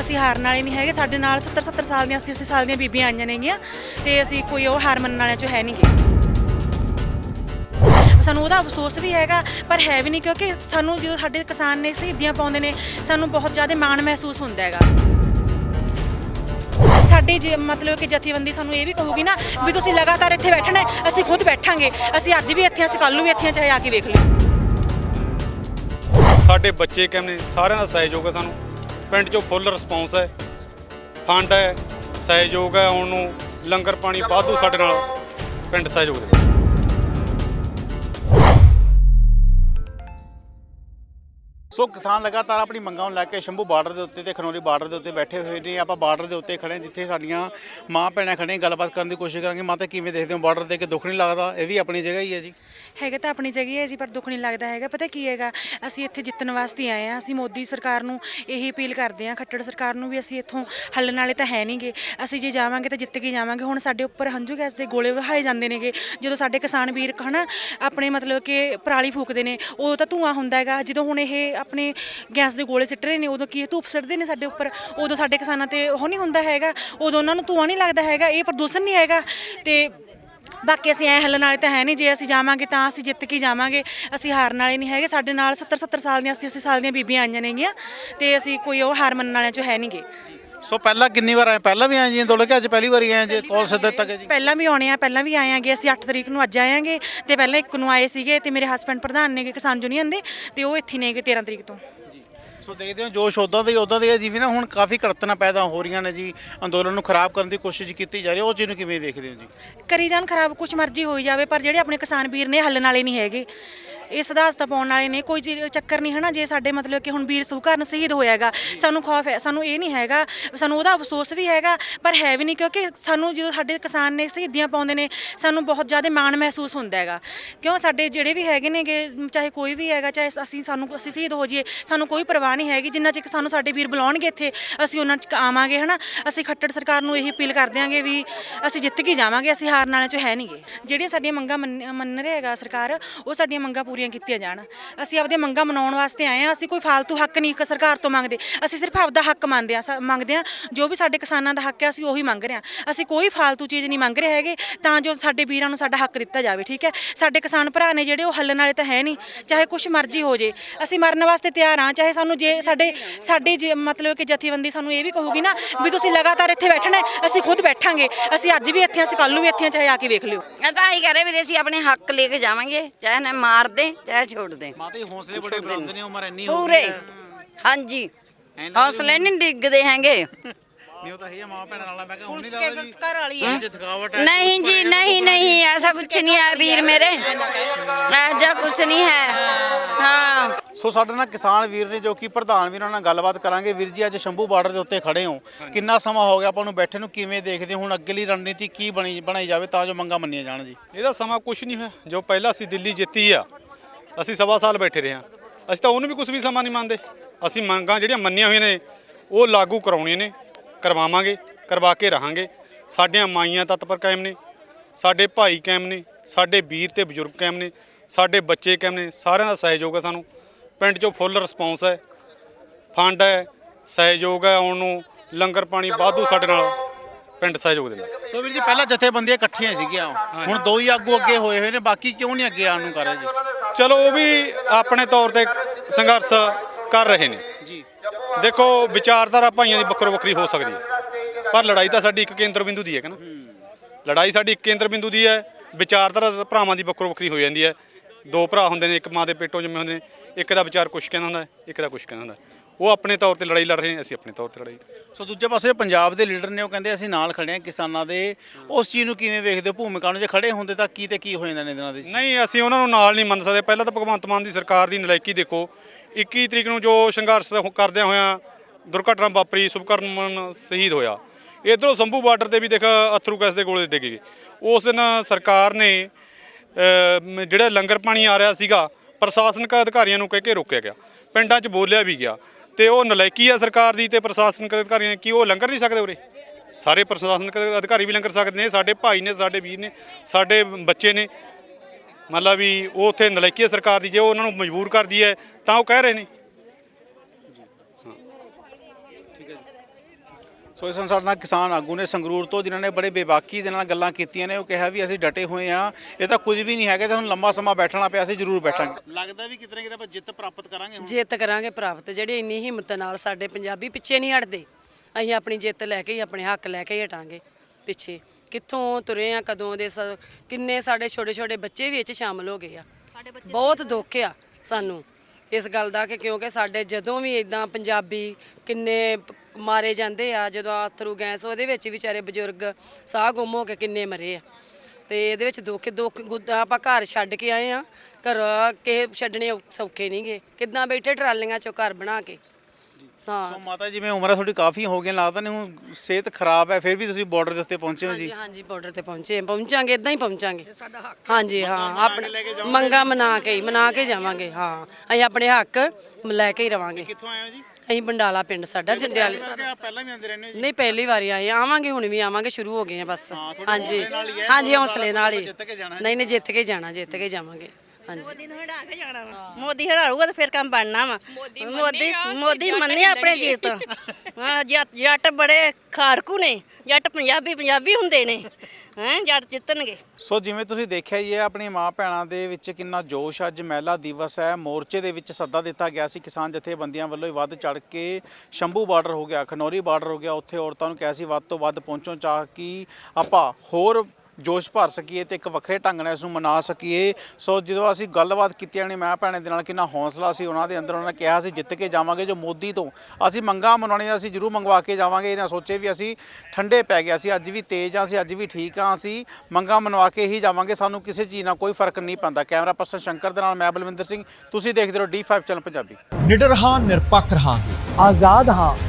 ਅਸੀਂ ਹਾਰਨ ਵਾਲੇ ਨਹੀਂ ਹੈਗੇ। ਸਾਡੇ ਨਾਲ 70 70 ਸਾਲ ਦੀਆਂ 80 80 ਸਾਲ ਦੀਆਂ ਬੀਬੀਆਂ ਆਈਆਂ ਨੇਗੀਆਂ ਤੇ ਅਸੀਂ ਕੋਈ ਉਹ ਹਾਰ ਮੰਨਣ ਵਾਲਿਆਂ ਚੋਂ ਹੈ ਨਹੀਂਗੇ ਸਾਨੂੰ ਉਹਦਾ ਅਫਸੋਸ ਵੀ ਹੈਗਾ ਪਰ ਹੈ ਵੀ ਨਹੀਂ ਕਿਉਂਕਿ ਸਾਨੂੰ ਜਦੋਂ ਸਾਡੇ ਕਿਸਾਨ ਨੇ ਸ਼ਹੀਦੀਆਂ ਪਾਉਂਦੇ ਨੇ ਸਾਨੂੰ ਬਹੁਤ ਜ਼ਿਆਦਾ ਮਾਣ ਮਹਿਸੂਸ ਹੁੰਦਾ ਹੈਗਾ। ਸਾਡੀ ਜੇ ਮਤਲਬ ਕਿ ਜਥੇਬੰਦੀ ਸਾਨੂੰ ਇਹ ਵੀ ਕਹੂਗੀ ਨਾ ਵੀ ਤੁਸੀਂ ਲਗਾਤਾਰ ਇੱਥੇ ਬੈਠਣਾ ਹੈ, ਅਸੀਂ ਖੁਦ ਬੈਠਾਂਗੇ ਅਸੀਂ ਅੱਜ ਵੀ ਇੱਥੇ ਹਾਂ, ਅਸੀਂ ਕੱਲ ਨੂੰ ਵੀ ਇੱਥੇ ਹਾਂ, ਚਾਹੇ ਆ ਕੇ ਵੇਖ ਲਿਓ। ਸਾਡੇ ਬੱਚੇ ਕਿਵੇਂ ਨੇ ਸਾਰਿਆਂ ਦਾ ਸਹਿਯੋਗ ਹੈ ਸਾਨੂੰ। ਪਿੰਡ 'ਚੋਂ ਫੁੱਲ ਰਿਸਪੌਂਸ ਹੈ। ਫੰਡ ਹੈ, ਸਹਿਯੋਗ ਹੈ ਆਉਣ ਨੂੰ ਲੰਗਰ ਪਾਣੀ ਵਾਧੂ ਸਾਡੇ ਨਾਲ ਪਿੰਡ ਸਹਿਯੋਗ ਦੇ ਸੋ ਕਿਸਾਨ ਲਗਾਤਾਰ ਆਪਣੀ ਮੰਗਾਂ ਨੂੰ ਲੈ ਕੇ ਸ਼ੰਭੂ ਬਾਰਡਰ ਦੇ ਉੱਤੇ ਤੇ ਖਨੌਰੀ ਬਾਰਡਰ ਦੇ ਉੱਤੇ ਬੈਠੇ ਹੋਏ ਨੇ। ਆਪਾਂ ਬਾਰਡਰ ਦੇ ਉੱਤੇ ਖੜੇ ਜਿੱਥੇ ਸਾਡੀਆਂ ਮਾਂ ਭੈਣਾਂ ਖੜੇ ਗੱਲਬਾਤ ਕਰਨ ਦੀ ਕੋਸ਼ਿਸ਼ ਕਰਾਂਗੇ। ਮਾਤਾ, ਕਿਵੇਂ ਦੇਖਦੇ ਹੋ ਬਾਰਡਰ ਤੇ ਕਿ ਦੁੱਖ ਨਹੀਂ ਲੱਗਦਾ? ਇਹ ਵੀ ਆਪਣੀ ਜਗ੍ਹਾ ਹੀ ਹੈ ਜੀ। ਹੈਗਾ ਤਾਂ ਆਪਣੀ ਜਗ੍ਹਾ ਹੈ ਜੀ, ਪਰ ਦੁੱਖ ਨਹੀਂ ਲੱਗਦਾ ਹੈਗਾ। ਪਤਾ ਕੀ ਹੈਗਾ, ਅਸੀਂ ਇੱਥੇ ਜਿੱਤਣ ਵਾਸਤੇ ਆਏ ਆ ਅਸੀਂ ਮੋਦੀ ਸਰਕਾਰ ਨੂੰ ਇਹੀ ਅਪੀਲ ਕਰਦੇ ਆ ਖੱਟੜ ਸਰਕਾਰ ਨੂੰ ਵੀ ਅਸੀਂ ਇੱਥੋਂ ਹੱਲਣ ਵਾਲੇ ਤਾਂ ਹੈ ਨਹੀਂਗੇ ਅਸੀਂ ਜੇ ਜਾਵਾਂਗੇ ਤਾਂ ਜਿੱਤ ਕੇ ਜਾਵਾਂਗੇ। ਹੁਣ ਸਾਡੇ ਉੱਪਰ ਹੰਝੂ ਗੈਸ ਦੇ ਗੋਲੇ ਵਹਾਏ ਜਾਂਦੇ ਨੇਗੇ। ਜਦੋਂ ਸਾਡੇ ਕਿਸਾਨ ਵੀਰ ਹਨਾ, ਆਪਣੇ ਮਤਲਬ ਕਿ ਪਰਾਲੀ ਫੂਕਦੇ ਨੇ ਉਹ ਤਾਂ ਧੂਆਂ ਹੁੰਦਾ ਹੈਗਾ। ਜਦੋਂ ਹੁਣ ਇਹ ਆਪਣੇ ਗੈਸ ਦੇ ਗੋਲੇ ਸਿੱਟ ਰਹੇ ਨੇ, ਉਦੋਂ ਕੀ ਇਹ ਧੂਪ ਸਿੱਟਦੇ ਨੇ ਸਾਡੇ ਉੱਪਰ? ਉਦੋਂ ਸਾਡੇ ਕਿਸਾਨਾਂ ਤੇ ਉਹ ਨਹੀਂ ਹੁੰਦਾ ਹੈਗਾ। ਉਦੋਂ ਉਹਨਾਂ ਨੂੰ ਧੂਆਂ ਨਹੀਂ ਲੱਗਦਾ ਹੈਗਾ, ਇਹ ਪ੍ਰਦੂਸ਼ਣ ਨਹੀਂ ਹੈਗਾ। ਤੇ ਬਾਕੀ ਅਸੀਂ ਐ ਹੱਲਣ ਵਾਲੇ ਤਾਂ ਹੈ ਨਹੀਂ, ਜੇ ਅਸੀਂ ਜਾਵਾਂਗੇ ਤਾਂ ਅਸੀਂ ਜਿੱਤ ਕੇ ਜਾਵਾਂਗੇ। ਅਸੀਂ ਹਾਰਨ ਵਾਲੇ ਨਹੀਂ ਹੈਗੇ, ਸਾਡੇ ਨਾਲ 70 70 ਸਾਲ ਦੀਆਂ 80 80 ਸਾਲ ਦੀਆਂ ਬੀਬੀਆਂ ਆਈਆਂ ਨੇਗੀਆਂ। ਤੇ ਅਸੀਂ ਕੋਈ ਉਹ ਹਾਰ ਮੰਨਣ ਵਾਲਿਆਂ ਚੋਂ ਹੈ ਨਹੀਂਗੇ। ਸੋ ਪਹਿਲਾਂ ਕਿੰਨੀ ਵਾਰ ਆਏ? ਪਹਿਲਾਂ ਵੀ ਆਏ ਜੀ ਦੌੜ ਕੇ ਅੱਜ ਪਹਿਲੀ ਵਾਰੀ ਆਏ ਜੀ? ਕਾਲ ਸਿੱਧਾ ਤੱਕ ਜੀ। ਪਹਿਲਾਂ ਵੀ ਆਉਣੇ ਆ ਪਹਿਲਾਂ ਵੀ ਆਏ ਆਂਗੇ। ਅਸੀਂ 8 ਤਰੀਕ ਨੂੰ ਅੱਜ ਆਏਾਂਗੇ ਤੇ ਪਹਿਲਾਂ ਇੱਕ ਨੂੰ ਆਏ ਸੀਗੇ ਤੇ ਮੇਰੇ ਹਸਬੰਡ ਪ੍ਰਧਾਨ ਨੇਗੇ ਕਿਸਾਨ ਯੂਨੀਅਨ ਦੇ ਤੇ ਉਹ ਇੱਥੇ ਨੇਗੇ 13 ਤਰੀਕ ਤੋਂ। ਸੋ ਦੇਖਦੇ ਹੋ ਜੋਸ਼ ਉਦਾਂ ਦੇ ਉਦਾਂ ਦੇ ਹੈ ਜਿਵੇਂ ਨਾ ਹੁਣ ਕਾਫੀ ਕੜਤਨਾ ਪੈਦਾ ਹੋ ਰਹੀਆਂ ਨੇ ਜੀ ਅੰਦੋਲਨ ਨੂੰ ਖਰਾਬ ਕਰਨ ਦੀ ਕੋਸ਼ਿਸ਼ ਕੀਤੀ ਜਾ ਰਹੀ ਹੈ। ਉਹ ਚੀਜ਼ ਨੂੰ ਕਿਵੇਂ ਦੇਖਦੇ ਹੋ ਜੀ? ਕਰੀ ਜਾਣ ਖਰਾਬ ਕੁਛ ਮਰਜ਼ੀ ਹੋਈ ਜਾਵੇ ਪਰ ਜਿਹੜੇ ਆਪਣੇ ਕਿਸਾਨ ਵੀਰ ਨੇ ਹੱਲਣ ਵਾਲੇ ਨਹੀਂ ਹੈਗੇ। ਇਹ ਸਿਧਾਂਤ ਪਾਉਣ ਵਾਲੇ ਨੇ ਕੋਈ ਚੀਜ਼- ਚੱਕਰ ਨਹੀਂ ਹਨਾ, ਜੇ ਸਾਡੇ ਮਤਲਬ ਕਿ ਹੁਣ ਵੀਰ ਸੁਖਰਨ ਸ਼ਹੀਦ ਹੋਇਆਗਾ, ਸਾਨੂੰ ਖੌਫ ਹੈ, ਸਾਨੂੰ ਇਹ ਨਹੀਂ ਹੈਗਾ, ਸਾਨੂੰ ਉਹਦਾ ਅਫਸੋਸ ਵੀ ਹੈਗਾ, ਪਰ ਹੈ ਵੀ ਨਹੀਂ ਕਿਉਂਕਿ ਸਾਨੂੰ ਜਦੋਂ ਸਾਡੇ ਕਿਸਾਨ ਨੇ ਸ਼ਹੀਦੀਆਂ ਪਾਉਂਦੇ ਨੇ, ਸਾਨੂੰ ਬਹੁਤ ਜ਼ਿਆਦਾ ਮਾਣ ਮਹਿਸੂਸ ਹੁੰਦਾ ਹੈਗਾ। ਕਿਉਂ ਸਾਡੇ ਜਿਹੜੇ ਵੀ ਹੈਗੇ ਨੇਗੇ, ਚਾਹੇ ਕੋਈ ਵੀ ਹੈਗਾ, ਚਾਹੇ ਅਸੀਂ ਸਾਨੂੰ, ਅਸੀਂ ਸ਼ਹੀਦ ਹੋ ਜਾਈਏ, ਸਾਨੂੰ ਕੋਈ ਪਰਵਾਹ ਨਹੀਂ ਹੈਗੀ, ਜਿੰਨਾ ਚਿਰ ਸਾਨੂੰ ਸਾਡੇ ਵੀਰ ਬੁਲਾਉਣਗੇ ਇੱਥੇ, ਅਸੀਂ ਉਹਨਾਂ ਚ ਆਵਾਂਗੇ ਹਨਾ, ਅਸੀਂ ਖੱਟੜ ਸਰਕਾਰ ਨੂੰ ਇਹੀ ਅਪੀਲ ਕਰਦੇ ਆਂਗੇ ਵੀ ਅਸੀਂ ਜਿੱਤ ਕੇ ਜਾਵਾਂਗੇ, ਅਸੀਂ ਹਾਰਨ ਵਾਲਿਆਂ ਚ ਹੈ ਨਹੀਂਗੇ। ਜਿਹੜੀਆਂ ਸਾਡੀਆਂ ਮੰਗਾਂ ਮੰਨ ਮੰਨ ਰਿਹਾ ਹੈਗਾ ਸਰਕਾਰ, ਉਹ ਸਾਡੀਆਂ ਮੰਗਾਂ ਪੂਰੀਆਂ ਪੂਰੀਆਂ ਕੀਤੀਆਂ ਜਾਣ। ਅਸੀਂ ਆਪਦੇ ਮੰਗਾਂ ਮਨਾਉਣ ਵਾਸਤੇ ਆਏ ਆ ਅਸੀਂ ਕੋਈ ਫਾਲਤੂ ਹੱਕ ਨਹੀਂ ਸਰਕਾਰ ਤੋਂ ਮੰਗਦੇ। ਅਸੀਂ ਸਿਰਫ ਆਪਦਾ ਹੱਕ ਮੰਨਦੇ ਆ ਮੰਗਦੇ ਆ ਜੋ ਵੀ ਸਾਡੇ ਕਿਸਾਨਾਂ ਦਾ ਹੱਕ ਹੈ, ਅਸੀਂ ਉਹੀ ਮੰਗ ਰਹੇ ਆ ਅਸੀਂ ਕੋਈ ਫालतू ਚੀਜ਼ ਨਹੀਂ ਮੰਗ ਰਹੇ ਹੈਗੇ, ਤਾਂ ਜੋ ਸਾਡੇ ਵੀਰਾਂ ਨੂੰ ਸਾਡਾ ਹੱਕ ਦਿੱਤਾ ਜਾਵੇ, ਠੀਕ ਹੈ? ਸਾਡੇ ਕਿਸਾਨ ਭਰਾ ਨੇ ਜਿਹੜੇ ਉਹ ਹੱਲਣ ਵਾਲੇ ਤਾਂ ਹੈ ਨਹੀਂ। ਚਾਹੇ ਕੁਝ ਮਰਜ਼ੀ ਹੋ ਜੇ। ਅਸੀਂ ਮਰਨ ਵਾਸਤੇ ਤਿਆਰ ਆ ਚਾਹੇ ਸਾਨੂੰ ਜੇ ਸਾਡੇ ਸਾਡੇ ਮਤਲਬ ਕਿ ਜਥੇਬੰਦੀ ਸਾਨੂੰ ਇਹ ਵੀ ਕਹੂਗੀ ਨਾ ਵੀ ਤੁਸੀਂ ਲਗਾਤਾਰ ਇੱਥੇ ਬੈਠਣਾ ਅਸੀਂ ਖੁਦ ਬੈਠਾਂਗੇ। ਅਸੀਂ ਅੱਜ ਵੀ ਇੱਥੇ ਅਸੀਂ ਕੱਲ ਨੂੰ ਵੀ ਇੱਥੇ ਚਾਹੇ ਆ ਕੇ ਵੇਖ ਲਿਓ। ਇਹ ਤਾਂ ਆਹੀ ਕਹ ਰਹੇ ਵੀ ਅਸੀਂ ਆਪਣੇ ਹੱਕ ਲੈ ਕੇ ਜਾਵਾਂਗੇ। ਚਾਹੇ ਨਾ ਮਾਰਦੇ ਦੇ ਚਾਹੇ ਛੋੜ ਦੇ। ਮਾਤਾ ਜੀ ਹੌਸਲੇ ਬੜੇ ਬੁਲੰਦ ਨੇ ਉਮਰ ਇੰਨੀ ਹੋ ਪੂਰੇ। ਗਈ ਹੈ। ਹਾਂਜੀ। ਐਂ ਲੱਗਦਾ ਹੌਸਲੇ ਨਹੀਂ ਡਿੱਗਦੇ ਹੈਗੇ। ਨਹੀਂ ਉਹ ਤਾਂ ਹੈ ਮਾਂ ਭੈਣਾਂ ਨਾਲ। ਮੈਂ ਕਿਹਾ ਹੁਣ ਨਹੀਂ ਲੱਗਦਾ ਜੀ ਘਰ ਵਾਲੀ ਹੈ। ਜੇ ਥਕਾਵਟ ਹੈ ਨਹੀਂ ਜੀ ਨਹੀਂ ਨਹੀਂ ਐਸਾ ਕੁਝ ਨਹੀਂ ਹੈ ਵੀਰ ਮੇਰੇ। ਐਸਾ ਕੁਝ ਨਹੀਂ ਹੈ। ਹਾਂ। ਸੋ ਸਾਡੇ ਨਾਲ ਕਿਸਾਨ ਵੀਰ ਨੇ ਜੋ ਕਿ ਪ੍ਰਧਾਨ ਵੀਰਾਂ ਨਾਲ ਗੱਲਬਾਤ ਕਰਾਂਗੇ। ਵੀਰ ਜੀ ਅੱਜ ਸ਼ੰਭੂ ਬਾਰਡਰ ਦੇ ਉੱਤੇ ਖੜੇ ਹੋ। ਕਿੰਨਾ ਸਮਾਂ ਹੋ ਗਿਆ ਆਪਾਂ ਨੂੰ ਬੈਠੇ ਨੂੰ? ਕਿਵੇਂ ਦੇਖਦੇ ਹੋ? ਹੁਣ ਅੱਗੇਲੀ ਰਣਨੀਤੀ ਕੀ ਬਣੀ ਬਣਾਈ ਜਾਵੇ ਤਾਂ ਜੋ ਮੰਗਾਂ ਮੰਨੀਆਂ ਜਾਣ ਜੀ? ਇਹਦਾ ਸਮਾਂ ਕੁਝ ਨਹੀਂ ਹੋਇਆ। ਜੋ ਪਹਿਲਾਂ ਅਸੀਂ ਦਿੱਲੀ ਜਿੱਤੀ ਆ। ਅਸੀਂ ਸਵਾ ਸਾਲ ਬੈਠੇ ਰਹੇ ਹਾਂ। ਅਸੀਂ ਤਾਂ ਉਹਨੂੰ ਵੀ ਕੁਝ ਵੀ ਸਮਾਂ ਨਹੀਂ ਮੰਨਦੇ। ਅਸੀਂ ਮੰਗਾਂ ਜਿਹੜੀਆਂ ਮੰਨੀਆਂ ਹੋਈਆਂ ਨੇ, ਉਹ ਲਾਗੂ ਕਰਾਉਣੀਆਂ ਨੇ, ਕਰਵਾਵਾਂਗੇ, ਕਰਵਾ ਕੇ ਰਹਾਂਗੇ। ਸਾਡੀਆਂ ਮਾਈਆਂ ਤਤਪਰ ਕਾਇਮ ਨੇ, ਸਾਡੇ ਭਾਈ ਕਾਇਮ ਨੇ, ਸਾਡੇ ਵੀਰ ਤੇ ਬਜ਼ੁਰਗ ਕਾਇਮ ਨੇ, ਸਾਡੇ ਬੱਚੇ ਕਾਇਮ ਨੇ, ਸਾਰਿਆਂ ਦਾ ਸਹਿਯੋਗ ਹੈ ਸਾਨੂੰ। ਪਿੰਡ 'ਚੋਂ ਫੁੱਲ ਰਿਸਪੌਂਸ ਹੈ। ਫੰਡ ਹੈ, ਸਹਿਯੋਗ ਹੈ ਆਉਣ ਨੂੰ ਲੰਗਰ ਪਾਣੀ ਵਾਧੂ ਸਾਡੇ ਨਾਲ। ਪਿੰਡ ਸਹਿਯੋਗ ਦਿੰਦਾ। ਸੋ ਵੀਰ ਜੀ ਪਹਿਲਾਂ ਜਥੇਬੰਦੀਆਂ ਇਕੱਠੀਆਂ ਸੀਗੀਆਂ। ਹੁਣ ਦੋ ਹੀ ਆਗੂ ਅੱਗੇ ਹੋਏ ਹੋਏ ਨੇ ਬਾਕੀ ਕਿਉਂ ਨਹੀਂ ਅੱਗੇ ਆਉਣ ਨੂੰ ਕਰ ਰਹੇ ਜੀ? ਚਲੋ ਉਹ ਵੀ ਆਪਣੇ ਤੌਰ ਤੇ ਸੰਘਰਸ਼ ਕਰ ਰਹੇ ਨੇ। ਜੀ। ਦੇਖੋ ਵਿਚਾਰਧਾਰਾ ਭਾਈਆਂ ਦੀ ਵੱਖਰੋ ਵੱਖਰੀ ਹੋ ਸਕਦੀ ਹੈ। ਪਰ ਲੜਾਈ ਤਾਂ ਸਾਡੀ ਇੱਕ ਕੇਂਦਰ ਬਿੰਦੂ ਦੀ ਹੈ ਕਿ ਨਾ? ਲੜਾਈ ਸਾਡੀ ਇੱਕ ਕੇਂਦਰ ਬਿੰਦੂ ਦੀ ਹੈ। ਵਿਚਾਰਧਾਰਾ ਭਰਾਵਾਂ ਦੀ ਵੱਖਰੋ ਵੱਖਰੀ ਹੋ ਜਾਂਦੀ ਹੈ। ਦੋ ਭਰਾ ਹੁੰਦੇ ਨੇ ਇੱਕ ਮਾਂ ਦੇ ਪੇਟੋਂ ਜੰਮੇ ਹੁੰਦੇ ਨੇ। ਇੱਕ ਦਾ ਵਿਚਾਰ ਕੁਛ ਕਹਿੰਦਾ ਹੁੰਦਾ ਇੱਕ ਦਾ ਕੁਛ ਕਹਿੰਦਾ ਹੁੰਦਾ। ਉਹ ਆਪਣੇ ਤੌਰ ਤੇ ਲੜਾਈ ਲੜ ਰਹੇ ਨੇ ਅਸੀਂ ਆਪਣੇ ਤੌਰ ਤੇ ਲੜਾਈ। ਸੋ ਦੂਜੇ ਪਾਸੇ ਪੰਜਾਬ ਦੇ ਲੀਡਰ ਨੇ ਉਹ ਕਹਿੰਦੇ ਅਸੀਂ ਨਾਲ ਖੜੇ ਹਾਂ ਕਿਸਾਨਾਂ ਦੇ। ਉਸ ਚੀਜ਼ ਨੂੰ ਕਿਵੇਂ ਵੇਖਦੇ ਹੋ? ਭੂਮਿਕਾ ਨੂੰ ਜੇ ਖੜੇ ਹੁੰਦੇ ਤਾਂ ਕੀ ਤੇ ਕੀ ਹੋ ਜਾਂਦਾ ਨੇ ਇਹਨਾਂ ਦੇ ਨਹੀਂ ਅਸੀਂ ਉਹਨਾਂ ਨੂੰ ਨਾਲ ਨਹੀਂ ਮੰਨ ਸਕਦੇ। ਪਹਿਲਾਂ ਤਾਂ ਭਗਵੰਤ ਮਾਨ ਦੀ ਸਰਕਾਰ ਦੀ ਨਲਾਇਕੀ ਦੇਖੋ। 21 ਤਰੀਕ ਨੂੰ ਜੋ ਸੰਘਰਸ਼ ਕਰਦਿਆਂ ਹੋਇਆਂ ਦੁਰਘਟਨਾ ਵਾਪਰੀ ਸੁਭਕਰਨ ਸ਼ਹੀਦ ਹੋਇਆ। ਇਧਰੋਂ ਸੰਭੂ ਬਾਰਡਰ ਤੇ ਵੀ ਦੇਖ ਅਥਰੂ ਗੈਸ ਦੇ ਗੋਲੇ ਡਿੱਗ ਉਸ ਦਿਨ ਸਰਕਾਰ ਨੇ ਜਿਹੜਾ ਲੰਗਰ ਪਾਣੀ ਆ ਰਿਹਾ ਸੀਗਾ ਪ੍ਰਸ਼ਾਸਨਿਕ ਅਧਿਕਾਰੀਆਂ ਨੂੰ ਕਹਿ ਕੇ ਰੋਕਿਆ ਗਿਆ। ਪਿੰਡਾਂ 'ਚ ਬੋਲਿਆ ਵੀ ਗਿਆ। ਤੇ ਉਹ ਨਲਾਇਕੀ ਆ ਸਰਕਾਰ ਦੀ ਤੇ ਪ੍ਰਸ਼ਾਸਨਿਕ ਅਧਿਕਾਰੀਆਂ ਦੀ, ਕੀ ਉਹ ਲੰਗਰ ਨਹੀਂ ਸਕਦੇ ਉਰੇ? ਸਾਰੇ ਪ੍ਰਸ਼ਾਸਨਿਕ ਅਧਿਕਾਰੀ ਵੀ ਲੰਗਰ ਸਕਦੇ ਨੇ ਸਾਡੇ ਭਾਈ ਨੇ ਸਾਡੇ ਵੀਰ ਨੇ ਸਾਡੇ ਬੱਚੇ ਨੇ। ਮਤਲਬ ਵੀ ਉਹ ਉੱਥੇ ਨਲਾਇਕੀ ਹੈ ਸਰਕਾਰ ਦੀ ਜੇ ਉਹ ਉਹਨਾਂ ਨੂੰ ਮਜਬੂਰ ਕਰਦੀ ਹੈ ਤਾਂ ਉਹ ਕਹਿ ਰਹੇ ਨੇ। ਸੋ ਇਸ ਸਾਡੇ ਨਾਲ ਕਿਸਾਨ ਆਗੂ ਨੇ ਸੰਗਰੂਰ ਤੋਂ ਜਿਨ੍ਹਾਂ ਨੇ ਬੜੇ ਬੇਬਾਕੀ ਦੇ ਨਾਲ ਗੱਲਾਂ ਕੀਤੀਆਂ ਨੇ ਉਹ ਕਿਹਾ ਵੀ ਅਸੀਂ ਡਟੇ ਹੋਏ ਆ ਇਹ ਤਾਂ ਕੁਝ ਵੀ ਨਹੀਂ ਹੈਗਾ ਤਾਂ ਹੁਣ ਲੰਮਾ ਸਮਾਂ ਬੈਠਣਾ ਪਿਆ ਅਸੀਂ ਜ਼ਰੂਰ ਬੈਠਾਂਗੇ। ਲੱਗਦਾ ਵੀ ਕਿਤੇ ਨਾ ਕਿਤੇ ਆਪਾਂ ਜਿੱਤ ਪ੍ਰਾਪਤ ਕਰਾਂਗੇ ਹੁਣ। ਜਿੱਤ ਕਰਾਂਗੇ ਪ੍ਰਾਪਤ ਜਿਹੜੀ ਇੰਨੀ ਹਿੰਮਤ ਨਾਲ ਸਾਡੇ ਪੰਜਾਬੀ ਪਿੱਛੇ ਨਹੀਂ ਹਟਦੇ ਅਸੀਂ ਆਪਣੀ ਜਿੱਤ ਲੈ ਕੇ ਹੀ ਆਪਣੇ ਹੱਕ ਲੈ ਕੇ ਹੀ ਹਟਾਂਗੇ ਪਿੱਛੇ। ਕਿੱਥੋਂ ਤੁਰੇ ਆ ਕਦੋਂ ਦੇ ਸ- ਕਿੰਨੇ ਸਾਡੇ ਛੋਟੇ ਛੋਟੇ ਬੱਚੇ ਵੀ ਇਹ ਚ ਸ਼ਾਮਲ ਹੋ ਗਏ ਆ। ਬਹੁਤ ਦੁੱਖ ਆ ਸਾਨੂੰ ਇਸ ਗੱਲ ਦਾ ਕਿ ਕਿਉਂਕਿ ਸਾਡੇ ਜਦੋਂ ਵੀ ਇਦਾਂ ਪੰਜਾਬੀ ਕਿੰਨੇ ਪ- ਮਾਰੇ ਜਾਂਦੇ ਆ ਜਦੋਂ ਅਥਰੂ ਗੈਸ ਉਹਦੇ ਵਿੱਚ ਵਿਚਾਰੇ ਬਜ਼ੁਰਗ ਸਾਹ ਗੁੰਮ ਹੋ ਕੇ ਕਿੰਨੇ ਮਰੇ ਆ। ਤੇ ਇਹਦੇ ਵਿੱਚ ਦੁੱਖ ਦੁੱਖ ਗੁੱਦ- ਆਪਾਂ ਘਰ ਛੱਡ ਕੇ ਆਏ ਆ ਘਰ ਕੇ ਛੱਡਣੇ ਸੌਖੇ ਨਹੀਂਗੇ ਕਿੱਦਾਂ ਬੈਠੇ ਟਰਾਲੀਆਂ ਚੋਂ ਘਰ ਬਣਾ ਕੇ? ਹਾਂ। ਸੋ ਮਾਤਾ ਜਿਵੇਂ ਉਮਰਾਂ ਤੁਹਾਡੀ ਕਾਫੀ ਹੋ ਗਈਆਂ ਲੱਗਦਾ ਨਹੀਂ ਹੁਣ ਸਿਹਤ ਖਰਾਬ ਹੈ ਫਿਰ ਵੀ ਤੁਸੀਂ ਬਾਰਡਰ ਦੇ ਉੱਤੇ ਪਹੁੰਚੇ ਹੋ ਜੀ? ਹਾਂਜੀ ਹਾਂਜੀ ਬਾਰਡਰ ਤੇ ਪਹੁੰਚੇ ਪਹੁੰਚਾਂਗੇ ਇਦਾਂ ਹੀ ਪਹੁੰਚਾਂਗੇ। ਹਾਂਜੀ ਹਾਂ ਆਪਣੇ ਮੰਗਾ ਮਨਾ ਕੇ ਹੀ ਮਨਾ ਕੇ ਜਾਵਾਂਗੇ ਹਾਂ। ਅਸੀਂ ਆਪਣੇ ਹੱਕ ਲੈ ਕੇ ਹੀ ਰਵਾਂਗੇ। ਕਿੱਥੋਂ ਆਏ ਹੋ ਜੀ? ਅਸੀਂ ਬੰਡਾਲਾ ਪਿੰਡ ਸਾਡਾ ਜੰਡਿਆਲੇ ਪਹਿਲਾਂ ਵੀ ਆਉਂਦੇ ਰਹਿੰਦੇ ਹੋ ਜੀ? ਨਹੀਂ ਪਹਿਲੀ ਵਾਰੀ ਆਏ ਹਾਂ, ਆਵਾਂਗੇ ਹੁਣ ਵੀ ਆਵਾਂਗੇ ਸ਼ੁਰੂ ਹੋ ਗਏ ਆ ਬਸ। ਹਾਂਜੀ। ਹਾਂਜੀ ਹੌਸਲੇ ਨਾਲ ਹੀ। ਨਹੀਂ ਨਹੀਂ ਜਿੱਤ ਕੇ ਜਾਣਾ ਜਿੱਤ ਕੇ ਜਾਵਾਂਗੇ। ਮੋਦੀ ਨੂੰ ਹਟਾ ਕੇ ਜਾਣਾ ਵਾ। ਮੋਦੀ ਹਟਾਊਗਾ ਤਾਂ ਫਿਰ ਕੰਮ ਬਣਨਾ ਵਾ। ਮੋਦੀ ਮੋਦੀ ਮੰਨੇ ਆਪਣੇ ਜੀਤ। ਹਾਂ ਜੱਟ ਜੱਟ ਬੜੇ ਖਾੜਕੂ ਨੇ। ਜੱਟ ਪੰਜਾਬੀ ਪੰਜਾਬੀ ਹੁੰਦੇ ਨੇ। ਹੈ ਜੱਟ ਜਿੱਤਣਗੇ। ਸੋ ਜਿਵੇਂ ਤੁਸੀਂ ਦੇਖਿਆ ਹੀ ਹੈ ਆਪਣੀ ਮਾਂ ਭੈਣਾਂ ਦੇ ਵਿੱਚ ਕਿੰਨਾ ਜੋਸ਼ ਅੱਜ ਮਹਿਲਾ ਦਿਵਸ ਹੈ। ਮੋਰਚੇ ਦੇ ਵਿੱਚ ਸੱਦਾ ਦਿੱਤਾ ਗਿਆ ਸੀ ਕਿਸਾਨ ਜਥੇਬੰਦੀਆਂ ਵੱਲੋਂ ਹੀ ਵੱਧ ਚੜ ਕੇ ਸ਼ੰਭੂ ਬਾਰਡਰ ਹੋ ਗਿਆ ਖਨੌਰੀ ਬਾਰਡਰ ਹੋ ਗਿਆ। ਉੱਥੇ ਔਰਤਾਂ ਨੂੰ ਕਿਹਾ ਸੀ ਵੱਧ ਤੋਂ ਵੱਧ ਪਹੁੰਚੋ ਚਾਹ ਕਿ ਆਪਾਂ ਹੋਰ ਜੋਸ਼ ਭਰ ਸਕੀਏ ਤੇ ਇੱਕ ਵੱਖਰੇ ਢੰਗ ਨਾਲ ਇਸ ਨੂੰ ਮਨਾ ਸਕੀਏ। ਸੋ ਜਦੋਂ ਅਸੀਂ ਗੱਲਬਾਤ ਕੀਤੀ ਆਪਣੀ ਮੈਂ ਭੈਣਾਂ ਦੇ ਨਾਲ, ਕਿੰਨਾ ਹੌਸਲਾ ਸੀ ਉਹਨਾਂ ਦੇ ਅੰਦਰ, ਉਹਨਾਂ ਨੇ ਕਿਹਾ ਸੀ ਜਿੱਤ ਕੇ ਜਾਵਾਂਗੇ ਜੋ ਮੋਦੀ ਤੋਂ। ਅਸੀਂ ਮੰਗਾਂ ਮਨਾਉਣੀਆਂ ਅਸੀਂ ਜ਼ਰੂਰ ਮੰਗਵਾ ਕੇ ਜਾਵਾਂਗੇ, ਇਹਨਾਂ ਨਾ ਸੋਚੇ ਵੀ ਅਸੀਂ ਠੰਡੇ ਪੈ ਗਏ, ਅਸੀਂ ਅੱਜ ਵੀ ਤੇਜ਼ ਆ ਅਸੀਂ ਅੱਜ ਵੀ ਠੀਕ ਆ ਅਸੀਂ ਮੰਗਾਂ ਮਨਵਾ ਕੇ ਹੀ ਜਾਵਾਂਗੇ, ਸਾਨੂੰ ਕਿਸੇ ਚੀਜ਼ ਨਾਲ ਕੋਈ ਫ਼ਰਕ ਨਹੀਂ ਪੈਂਦਾ। ਕੈਮਰਾ ਪਰਸਨ ਸ਼ੰਕਰ ਦੇ ਨਾਲ ਮੈਂ ਬਲਵਿੰਦਰ ਸਿੰਘ, ਤੁਸੀਂ ਦੇਖਦੇ ਰਹੋ D5 ਚੈਨਲ ਪੰਜਾਬੀ। ਨਿਡਰ ਹਾਂ, ਨਿਰਪੱਖ ਹਾਂ ਆਜ਼ਾਦ ਹਾਂ।